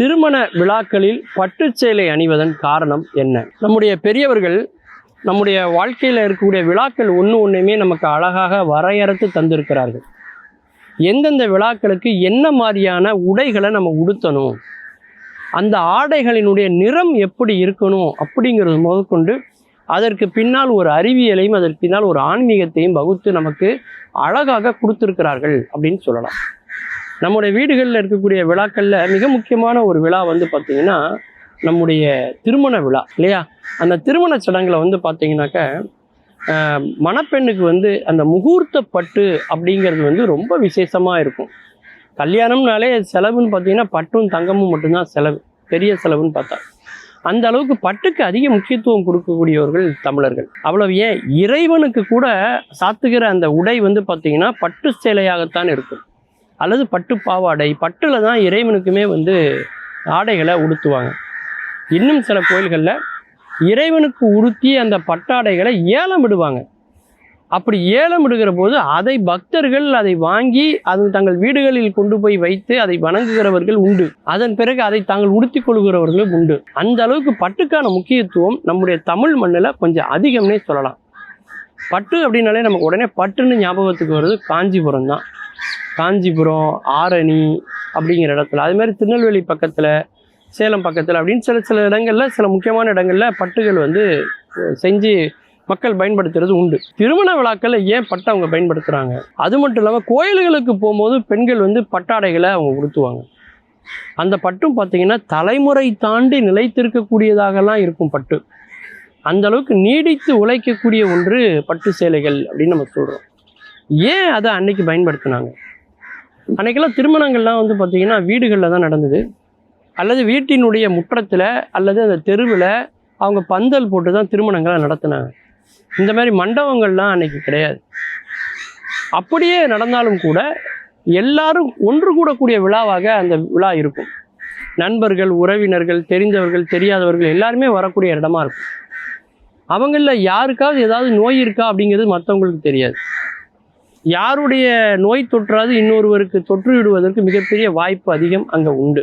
திருமண விழாக்களில் பட்டுச்சேலை அணிவதன் காரணம் என்ன? நம்முடைய பெரியவர்கள் நம்முடைய வாழ்க்கையில் இருக்கக்கூடிய விழாக்கள் ஒன்று ஒன்றுமே நமக்கு அழகாக வரையறுத்து தந்திருக்கிறார்கள். எந்தெந்த விழாக்களுக்கு என்ன மாதிரியான உடைகளை நம்ம உடுத்தணும்? அந்த ஆடைகளினுடைய நிறம் எப்படி இருக்கணும் அப்படிங்கிறது முதற்கொண்டு அதற்கு பின்னால் ஒரு அறிவியலையும் அதற்கு பின்னால் ஒரு ஆன்மீகத்தையும் வகுத்து நமக்கு அழகாக கொடுத்துருக்கிறார்கள் அப்படின்னு சொல்லலாம். நம்முடைய வீடுகளில் இருக்கக்கூடிய விழாக்களில் மிக முக்கியமான ஒரு விழா வந்து பார்த்திங்கன்னா நம்முடைய திருமண விழா இல்லையா? அந்த திருமண சடங்குல வந்து பார்த்தீங்கன்னாக்க மணப்பெண்ணுக்கு வந்து அந்த முகூர்த்த பட்டு அப்படிங்கிறது வந்து ரொம்ப விசேஷமாக இருக்கும். கல்யாணம்னாலே செலவுன்னு பார்த்தீங்கன்னா பட்டும் தங்கமும் மட்டும்தான் செலவு பெரிய செலவுன்னு பார்த்தா. அந்த அளவுக்கு பட்டுக்கு அதிக முக்கியத்துவம் கொடுக்கக்கூடியவர்கள் தமிழர்கள். அவ்வளவு ஏன்? இறைவனுக்கு கூட சாத்துகிற அந்த உடை வந்து பார்த்தீங்கன்னா பட்டு சேலையாகத்தான் இருக்கும். அல்லது பட்டு பாவாடை பட்டில் தான் இறைவனுக்குமே வந்து ஆடைகளை உடுத்துவாங்க. இன்னும் சில கோயில்களில் இறைவனுக்கு உடுத்தி அந்த பட்டாடைகளை ஏலம் விடுவாங்க அப்படி ஏலம் விடுகிற போது அதை பக்தர்கள் அதை வாங்கி அது தங்கள் வீடுகளில் கொண்டு போய் வைத்து அதை வணங்குகிறவர்கள் உண்டு. அதன் பிறகு அதை தாங்கள் உடுத்திக் கொள்கிறவர்களும் உண்டு. அந்த அளவுக்கு பட்டுக்கான முக்கியத்துவம் நம்முடைய தமிழ் மண்ணில் கொஞ்சம் அதிகம்னே சொல்லலாம். பட்டு அப்படின்னாலே நமக்கு உடனே பட்டுன்னு ஞாபகத்துக்கு வருது காஞ்சிபுரம் தான் காஞ்சிபுரம் ஆரணி அப்படிங்கிற இடத்துல. அது மாதிரி திருநெல்வேலி பக்கத்தில் சேலம் பக்கத்தில் அப்படின்னு சில சில இடங்களில் சில முக்கியமான இடங்களில் பட்டுகள் வந்து செஞ்சு மக்கள் பயன்படுத்துறது உண்டு. திருமண விழாக்களில் ஏன் பட்டை அவங்க பயன்படுத்துகிறாங்க அது மட்டும் இல்லாமல் கோயில்களுக்கு போகும்போது பெண்கள் வந்து பட்டாடைகளை அவங்க உடுத்துவாங்க. அந்த பட்டும் பார்த்திங்கன்னா தலைமுறை தாண்டி நிலைத்திருக்கக்கூடியதாகலாம் இருக்கும் பட்டு. அந்த அளவுக்கு நீடித்து உழைக்கக்கூடிய ஒன்று பட்டு சேலைகள் அப்படின்னு நம்ம சொல்கிறோம் ஏன் அதை அன்னைக்கு பயன்படுத்தினாங்க? அன்றைக்கெல்லாம் திருமணங்கள்லாம் வந்து பார்த்திங்கன்னா வீடுகளில் தான் நடந்தது. அல்லது வீட்டினுடைய முற்றத்தில் அல்லது அந்த தெருவில் அவங்க பந்தல் போட்டு தான் திருமணங்களை நடத்தினாங்க. இந்த மாதிரி மண்டபங்கள்லாம் அன்னைக்கு கிடையாது. அப்படியே நடந்தாலும் கூட எல்லாரும் ஒன்று கூடக்கூடிய விழாவாக அந்த விழா இருக்கும். நண்பர்கள் உறவினர்கள் தெரிந்தவர்கள் தெரியாதவர்கள் எல்லாருமே வரக்கூடிய இடமா இருக்கும். அவங்களில் யாருக்காவது ஏதாவது நோய் இருக்கா அப்படிங்கிறது மற்றவங்களுக்கு தெரியாது. யாருடைய நோய் தொற்றாது இன்னொருவருக்கு தொற்று விடுவதற்கு மிகப்பெரிய வாய்ப்பு அதிகம் அங்கே உண்டு.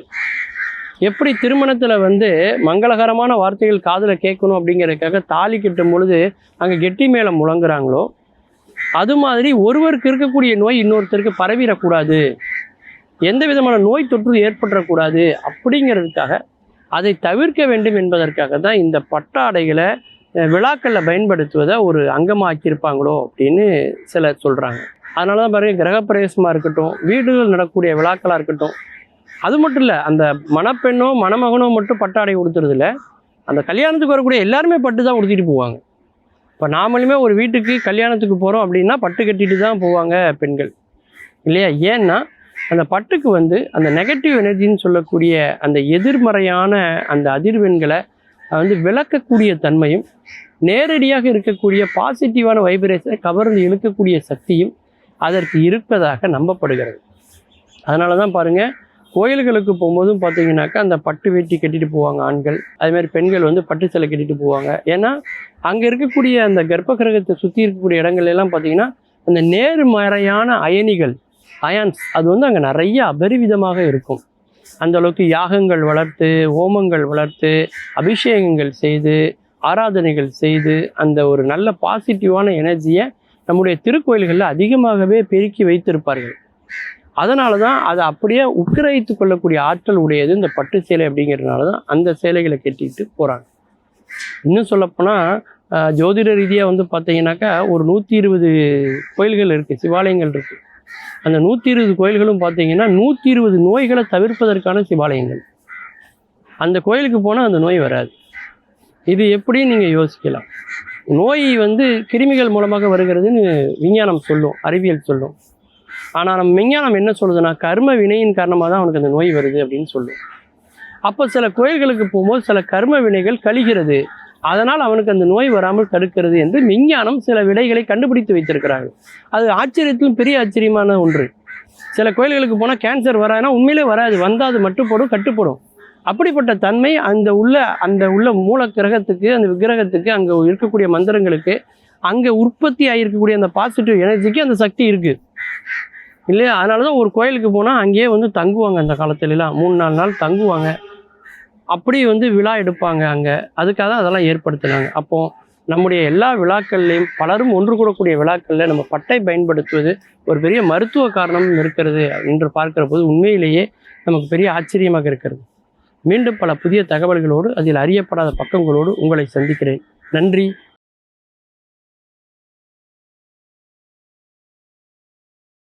எப்படி திருமணத்தில் வந்து மங்களகரமான வார்த்தைகள் காதில் கேட்கணும் அப்படிங்கிறதுக்காக தாலி கட்டும் பொழுது அங்கே கெட்டி மேளம் முழங்குறாங்களோ அது மாதிரி ஒருவருக்கு இருக்கக்கூடிய நோய் இன்னொருத்தருக்கு பரவிடக்கூடாது. எந்த விதமான நோய் தொற்று ஏற்பட்டுறக்கூடாது அப்படிங்கிறதுக்காக அதை தவிர்க்க வேண்டும் என்பதற்காக தான் இந்த பட்டாடைகளை விழாக்களில் பயன்படுத்துவதை ஒரு அங்கமாக்கியிருப்பாங்களோ அப்படின்னு சிலர் சொல்கிறாங்க அதனால தான் பாருங்கள் கிரகப்பிரவேசமாக இருக்கட்டும் வீடுகள் நடக்கக்கூடிய விழாக்களாக இருக்கட்டும் அது மட்டும் இல்லை அந்த மணப்பெண்ணோ மணமகனோ மட்டும் பட்டாடை உடுத்துறது அந்த கல்யாணத்துக்கு வரக்கூடிய எல்லாருமே பட்டு தான் உடுத்திட்டு போவாங்க. இப்போ நாமளுமே ஒரு வீட்டுக்கு கல்யாணத்துக்கு போகிறோம் அப்படின்னா பட்டு கட்டிட்டு தான் போவாங்க பெண்கள். இல்லையா? ஏன்னா அந்த பட்டுக்கு வந்து அந்த நெகட்டிவ் எனர்ஜின்னு சொல்லக்கூடிய அந்த எதிர்மறையான அந்த அதிர்வெண்களை வந்து விளக்கக்கூடிய தன்மையும் நேரடியாக இருக்கக்கூடிய பாசிட்டிவான வைப்ரேஷனை கவர்ந்து இழுக்கக்கூடிய சக்தியும் அதற்கு இருப்பதாக நம்பப்படுகிறது. அதனால தான் பாருங்கள் கோயில்களுக்கு போகும்போதும் பார்த்தீங்கன்னாக்கா அந்த பட்டு வேட்டி கட்டிட்டு போவாங்க ஆண்கள் அதுமாதிரி பெண்கள் வந்து பட்டு சிலை கட்டிட்டு போவாங்க. ஏன்னா அங்கே இருக்கக்கூடிய அந்த கர்ப்ப கிரகத்தை சுற்றி இருக்கக்கூடிய இடங்கள் எல்லாம் பார்த்தீங்கன்னா அந்த நேர்மறையான அயனிகள் அயான்ஸ் அது வந்து அங்கே நிறைய அபரிவிதமாக இருக்கும். அந்த அளவுக்கு யாகங்கள் வளர்த்து ஹோமங்கள் வளர்த்து அபிஷேகங்கள் செய்து ஆராதனைகள் செய்து அந்த ஒரு நல்ல பாசிட்டிவான எனர்ஜியை நம்முடைய திருக்கோயில்களில் அதிகமாகவே பெருக்கி வைத்திருப்பார்கள். அதனால தான் அதை அப்படியே உக்கிரகித்து கொள்ளக்கூடிய ஆற்றல் உடையது இந்த பட்டு சேலை அப்படிங்கிறதுனால தான் அந்த சேலைகளை கட்டிட்டு போகிறாங்க இன்னும் சொல்லப்போனால் ஜோதிட ரீதியாக வந்து பார்த்தீங்கன்னாக்கா ஒரு நூற்றி இருபது கோயில்கள் இருக்குது சிவாலயங்கள் இருக்குது அந்த நூற்றி இருபது கோயில்களும் பார்த்தீங்கன்னா நூற்றி இருபது நோய்களை தவிர்ப்பதற்கான சிவாலயங்கள். அந்த கோயிலுக்கு போனால் அந்த நோய் வராது. இது எப்படி நீங்கள் யோசிக்கலாம்? நோய் வந்து கிருமிகள் மூலமாக வருகிறதுன்னு விஞ்ஞானம் சொல்லும் அறிவியல் சொல்லும். ஆனால் நம்ம விஞ்ஞானம் என்ன சொல்லுதுன்னா கர்ம வினையின் காரணமாக தான் அவனுக்கு அந்த நோய் வருது அப்படின்னு சொல்லும். அப்போ சில கோயில்களுக்கு போகும்போது சில கர்ம வினைகள் கழிகிறது. அதனால் அவனுக்கு அந்த நோய் வராமல் தடுக்கிறது என்று விஞ்ஞானம் சில விடைகளை கண்டுபிடித்து வைத்திருக்கிறார்கள். அது ஆச்சரியத்திலும் பெரிய ஆச்சரியமான ஒன்று. சில கோயில்களுக்கு போனால் கேன்சர் வராதுன்னா உண்மையிலே வராது. வந்தால் அது மட்டுப்படும் கட்டுப்படும். அப்படிப்பட்ட தன்மை அந்த உள்ள அந்த உள்ள மூல கிரகத்துக்கு அந்த விக்கிரகத்துக்கு அங்கே இருக்கக்கூடிய மந்திரங்களுக்கு அங்கே உற்பத்தி ஆகியிருக்கக்கூடிய அந்த பாசிட்டிவ் எனர்ஜிக்கு அந்த சக்தி இருக்குது இல்லையா? அதனால தான் ஒரு கோயிலுக்கு போனால் அங்கேயே வந்து தங்குவாங்க அந்த காலத்துலலாம். மூணு நாலு நாள் தங்குவாங்க. அப்படி வந்து விழா எடுப்பாங்க அங்கே. அதுக்காக தான் அதெல்லாம் ஏற்படுத்தினாங்க. அப்போது நம்முடைய எல்லா விழாக்கள்லையும் பலரும் ஒன்று கூடக்கூடிய விழாக்களில் நம்ம பட்டை பயன்படுத்துவது ஒரு பெரிய மருத்துவ காரணம் இருக்கிறது என்று பார்க்கிற போது உண்மையிலேயே நமக்கு பெரிய ஆச்சரியமாக இருக்கிறது. மீண்டும் பல புதிய தகவல்களோடு அதில் அறியப்படாத பக்கங்களோடு உங்களை சந்திக்கிறேன். நன்றி.